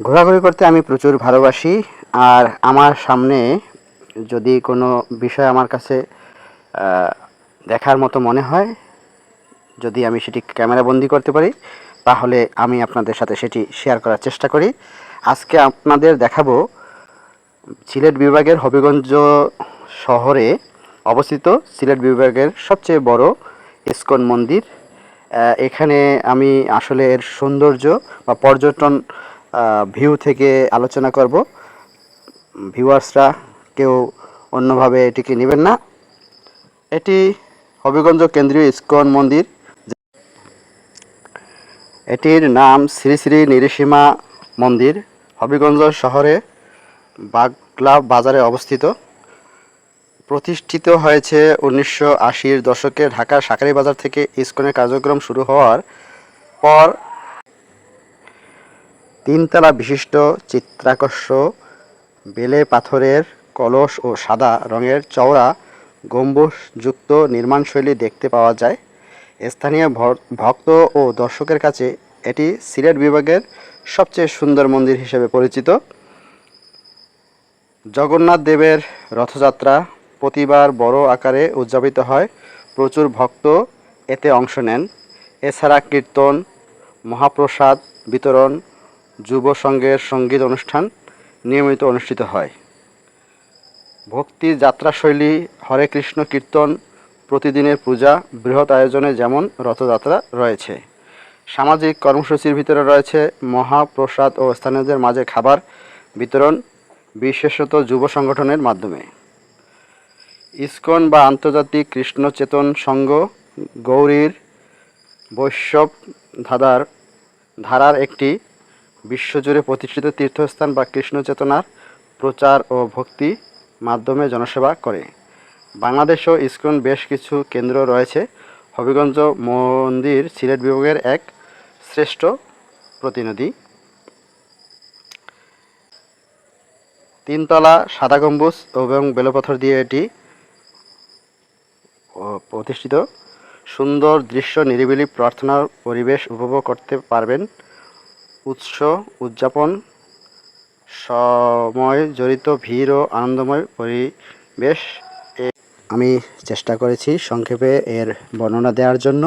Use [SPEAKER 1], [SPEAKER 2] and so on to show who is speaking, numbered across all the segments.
[SPEAKER 1] ঘোরাঘুরি করতে আমি প্রচুর ভালোবাসি, আর আমার সামনে যদি কোনো বিষয় আমার কাছে দেখার মতো মনে হয়, যদি আমি সেটি ক্যামেরা বন্দি করতে পারি, তাহলে আমি আপনাদের সাথে সেটি শেয়ার করার চেষ্টা করি। আজকে আপনাদের দেখাবো সিলেট বিভাগের হবিগঞ্জ শহরে অবস্থিত সিলেট বিভাগের সবচেয়ে বড় ইস্কন মন্দির। এখানে আমি আসলে এর সৌন্দর্য বা পর্যটন ভিউ থেকে আলোচনা করব। ভিউয়ার্সরা কেউ অন্যভাবে এটিকে নেবেন না। এটি হবিগঞ্জ কেন্দ্রীয় ইস্কন মন্দির। এটির নাম শ্রী শ্রী নিরিসীমা মন্দির, হবিগঞ্জ শহরে বাগলা বাজারে অবস্থিত। প্রতিষ্ঠিত হয়েছে উনিশশো আশির দশকে ঢাকার সাকারি বাজার থেকে ইস্কনের কার্যক্রম শুরু হওয়ার পর তিনতলা বিশিষ্ট চিত্রাকর্ষ, বেলে পাথরের কলস ও সাদা রঙের চওড়া গম্বুজযুক্ত নির্মাণশৈলী দেখতে পাওয়া যায়। স্থানীয় ভক্ত ও দর্শকের কাছে এটি সিলেট বিভাগের সবচেয়ে সুন্দর মন্দির হিসেবে পরিচিত। জগন্নাথ দেবের রথযাত্রা প্রতিবার বড় আকারে উদযাপিত হয়। প্রচুর ভক্ত এতে অংশ নেন। এছাড়া কীর্তন, মহাপ্রসাদ, বিতরণ যুব সংঘের সংগীত অনুষ্ঠান নিয়মিত অনুষ্ঠিত হয়। ভক্তি যাত্রাশৈলী হরে কৃষ্ণ কীর্তন, প্রতিদিনের পূজা, বৃহৎ আয়োজনে যেমন রথযাত্রা রয়েছে। সামাজিক কর্মসূচির ভিতরে রয়েছে মহাপ্রসাদ ও স্থানীয়দের মাঝে খাবার বিতরণ, বিশেষত যুব সংগঠনের মাধ্যমে। ইসকন বা আন্তর্জাতিক কৃষ্ণ চেতন সংঘ, গৌরীর বৈষ্ণব ধারার ধারার একটি বিশ্বজুড়ে প্রতিষ্ঠিত তীর্থস্থান বা কৃষ্ণ চেতনার প্রচার ও ভক্তি মাধ্যমে জনসেবা করে। বাংলাদেশেও ইসকন বেশ কিছু কেন্দ্র রয়েছে। হবিগঞ্জ মন্দির সিলেট বিভাগের এক শ্রেষ্ঠ প্রতিনিধি। তিনতলা সাদা গম্বুজ এবং বেলপথর দিয়ে এটি প্রতিষ্ঠিত। সুন্দর দৃশ্য, নিরিবিলি প্রার্থনার পরিবেশ উপভোগ করতে পারবেন উৎস, উদযাপন, সময় জড়িত, ভিড় ও আনন্দময় পরিবেশ আমি চেষ্টা করেছি সংক্ষেপে এর বর্ণনা দেওয়ার জন্য।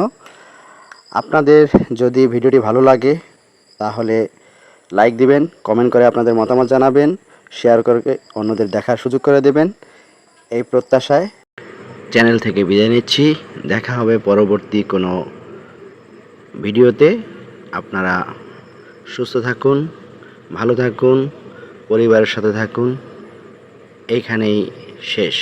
[SPEAKER 1] আপনাদের যদি ভিডিওটি ভালো লাগে, তাহলে লাইক দিবেন, কমেন্ট করে আপনাদের মতামত জানাবেন, শেয়ার করে অন্যদের দেখার সুযোগ করে দেবেন। এই প্রত্যাশায় চ্যানেল থেকে বিদায় নিচ্ছি। দেখা হবে পরবর্তী কোনো ভিডিওতে। আপনারা সুস্থ থাকুন ভালো থাকুন পরিবারের সাথে থাকুন। এইখানেই শেষ।